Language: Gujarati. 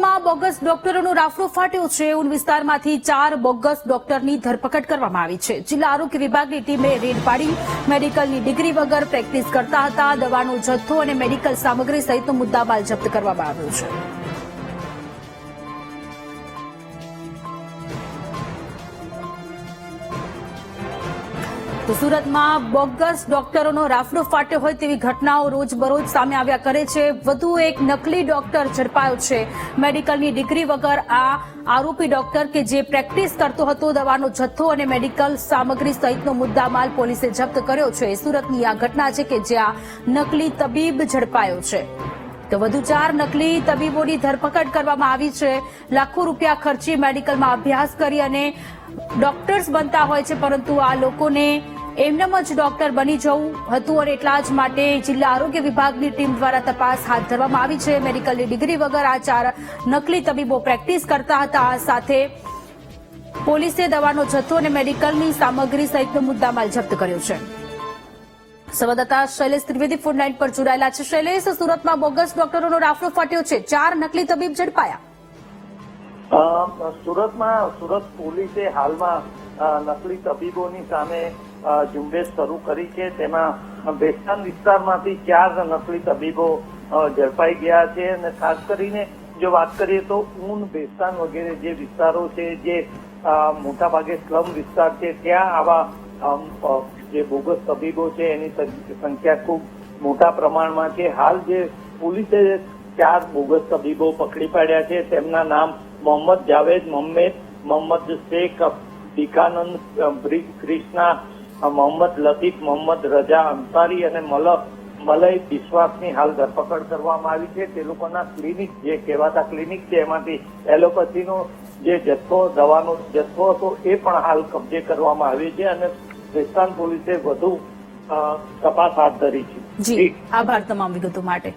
સુરતમાં બોગસ ડોક્ટરોનો રાફડો ફાટ્યો છે. ઉન વિસ્તારમાંથી ચાર બોગસ ડોક્ટરની ધરપકડ કરવામાં આવી છે. જિલ્લા આરોગ્ય વિભાગની ટીમે રેડ પાડી મેડિકલની ડિગ્રી વગર પ્રેક્ટિસ કરતા હતા. દવાનો જથ્થો અને મેડિકલ સામગ્રી સહિતનો મુદ્દામાલ જપ્ત કરવામાં આવ્યો છે. તો સુરતમાં બોગસ ડોક્ટરોનો રાફડો ફાટ્યો હોય તેવી ઘટનાઓ રોજબરોજ સામે આવ્યા કરે છે. વધુ એક નકલી ડોક્ટર ઝડપાયો છે. મેડિકલની ડિગ્રી વગર આ આરોપી ડોક્ટર કે જે પ્રેક્ટિસ કરતો હતો દવાનો જથ્થો અને મેડિકલ સામગ્રી સહિતનો મુદ્દામાલ પોલીસે જપ્ત કર્યો છે. સુરતની આ ઘટના છે કે જ્યાં નકલી તબીબ ઝડપાયો છે. તો વધુ ચાર નકલી તબીબોની ધરપકડ કરવામાં આવી છે. લાખો રૂપિયા ખર્ચી મેડિકલમાં અભ્યાસ કરી અને ડોક્ટર્સ બનતા હોય છે, પરંતુ આ લોકોને એમનેમ જ ડોક્ટર બની જવું હતું અને એટલા જ માટે જિલ્લા આરોગ્ય વિભાગની ટીમ દ્વારા તપાસ હાથ ધરવામાં આવી છે. મેડિકલની ડિગ્રી વગર આ ચાર નકલી તબીબો પ્રેક્ટિસ કરતા હતા. આ સાથે પોલીસે દવાનો જથ્થો અને મેડિકલની સામગ્રી સહિતનો મુદ્દામાલ જપ્ત કર્યો છે. સંવાદદાતા શૈલેષ ત્રિવેદી ફોન લાઈન પર જોડાયેલા છે. શૈલેષ, સુરતમાં બોગસ ડોક્ટરોનો રાફડો ફાટ્યો છે. ચાર નકલી તબીબ ઝડપાયા. સુરતમાં, સુરત પોલીસે હાલમાં નકલી તબીબોની સામે ઝુંબેશ શરૂ કરી છે. તેમાં બેસ્તાન વિસ્તારમાંથી ચાર નકલી તબીબો ઝડપાઈ ગયા છે. અને ખાસ કરીને જો વાત કરીએ તો ઊન, બેસ્તાન વગેરે જે વિસ્તારો છે, જે મોટાભાગે સ્લમ વિસ્તાર છે, ત્યાં આવા જે બોગસ તબીબો છે, એની સંખ્યા ખૂબ મોટા પ્રમાણમાં છે. હાલ જે પોલીસે ચાર બોગસ તબીબો પકડી પાડ્યા છે, તેમના નામ મોહમ્મદ જાવેદ મોહમ્મેદ, મોહમ્મદ શેખ બ્રિજ ક્રિષ્ના મોહમ્મદ લતીફ, મોહમ્મદ રજા અંસારી અને મલક મલય વિશ્વાસની હાલ ધરપકડ કરવામાં આવી છે. તે લોકોના ક્લિનિક જે કહેવાતા ક્લિનિક છે, એમાંથી એલોપેથીનો જે જથ્થો, દવાનો જથ્થો હતો, એ પણ હાલ કબજે કરવામાં આવ્યો છે અને વેસ્તાન પોલીસે વધુ તપાસ હાથ ધરી છે. જી. આભાર તમામ વિગતો માટે.